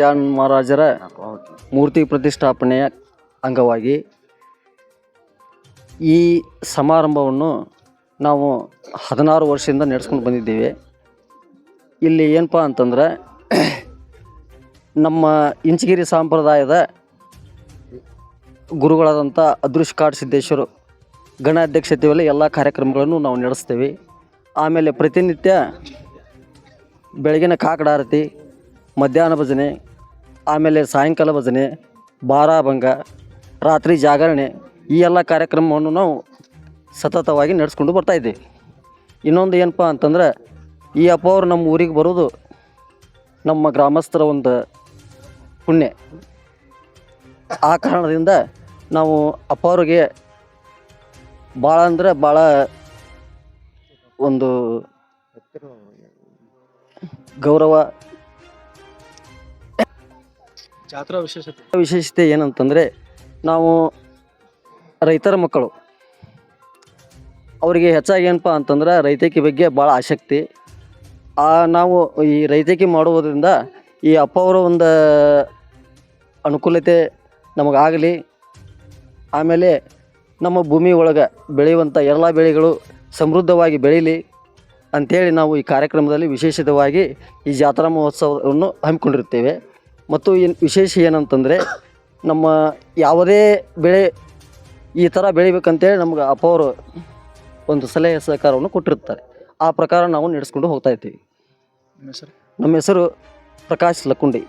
John ಮಹಾರಾಜರ ಮೂರ್ತಿ ಪ್ರತಿಷ್ಠಾಪನೆಯ ಅಂಗವಾಗಿ ಈ ಸಮಾರಂಭವನ್ನು ನಾವು ಹದಿನಾರು ವರ್ಷದಿಂದ ನಡೆಸ್ಕೊಂಡು ಬಂದಿದ್ದೇವೆ. ಇಲ್ಲಿ ಏನಪ್ಪ ಅಂತಂದ್ರೆ ನಮ್ಮ ಇಂಚಗಿರಿ ಸಂಪ್ರದಾಯದ ಗುರುಗಳಾದಂಥ ಅದೃಶ್ಯ ಕಾಡ್ ಸಿದ್ದೇಶ್ವರು ಗಣ ಅಧ್ಯಕ್ಷತೆಯಲ್ಲಿ ಎಲ್ಲ ಕಾರ್ಯಕ್ರಮಗಳನ್ನು ನಾವು ನಡೆಸ್ತೀವಿ. ಆಮೇಲೆ ಪ್ರತಿನಿತ್ಯ ಬೆಳಗಿನ ಕಾಕಡಾರತಿ, ಮಧ್ಯಾಹ್ನ ಭಜನೆ ಆಮೇಲೆ ಸಾಯಂಕಾಲ ಭಜನೆ ಬಾರಾಭಂಗ ರಾತ್ರಿ ಜಾಗರಣೆ, ಈ ಎಲ್ಲ ಕಾರ್ಯಕ್ರಮವನ್ನು ನಾವು ಸತತವಾಗಿ ನಡೆಸ್ಕೊಂಡು ಬರ್ತಾಯಿದ್ದೀವಿ ಇನ್ನೊಂದು ಏನಪ್ಪ ಅಂತಂದ್ರೆ, ಈ ಅಪ್ಪ ನಮ್ಮ ಊರಿಗೆ ಬರೋದು ನಮ್ಮ ಗ್ರಾಮಸ್ಥರ ಒಂದು ಪುಣ್ಯ. ಆ ಕಾರಣದಿಂದ ನಾವು ಅಪ್ಪ ಅವ್ರಿಗೆ ಭಾಳ ಅಂದರೆ ಭಾಳ ಒಂದು ಗೌರವ ಜಾತ್ರಾ ವಿಶೇಷತೆ? ವಿಶೇಷತೆ ಏನಂತಂದರೆ, ನಾವು ರೈತರ ಮಕ್ಕಳು. ಅವರಿಗೆ ಹೆಚ್ಚಾಗಿ ಏನಪ್ಪ ಅಂತಂದ್ರೆ, ರೈತಕಿ ಬಗ್ಗೆ ಭಾಳ ಆಸಕ್ತಿ. ಆ, ನಾವು ಈ ರೈತಕಿ ಮಾಡುವುದರಿಂದ ಈ ಅಪ್ಪ ಅವರ ಒಂದು ಅನುಕೂಲತೆ ನಮಗಾಗಲಿ. ಆಮೇಲೆ ನಮ್ಮ ಭೂಮಿ ಒಳಗೆ ಬೆಳೆಯುವಂಥ ಎಲ್ಲ ಬೆಳೆಗಳು ಸಮೃದ್ಧವಾಗಿ ಬೆಳೀಲಿ ಅಂಥೇಳಿ ನಾವು ಈ ಕಾರ್ಯಕ್ರಮದಲ್ಲಿ ವಿಶೇಷಿತವಾಗಿ ಈ ಜಾತ್ರಾ ಮಹೋತ್ಸವವನ್ನು ಹಮ್ಮಿಕೊಂಡಿರ್ತೇವೆ. ಮತ್ತು ಏನು ವಿಶೇಷ ಏನಂತಂದರೆ ನಮ್ಮ ಯಾವುದೇ ಬೆಳೆ ಈ ಥರ ಬೆಳಿಬೇಕಂತೇಳಿ ನಮ್ಗೆ ಅಪ್ಪ ಅವರು ಒಂದು ಸಲಹೆ ಸಹಕಾರವನ್ನು ಕೊಟ್ಟಿರ್ತಾರೆ ಆ ಪ್ರಕಾರ ನಾವು ನಡೆಸ್ಕೊಂಡು ಹೋಗ್ತಾ ಇದ್ದೀವಿ. ನಿಮ್ಮ ಹೆಸರು? ನಮ್ಮ ಹೆಸರು ಪ್ರಕಾಶ್ ಲಕ್ಕುಂಡಿ.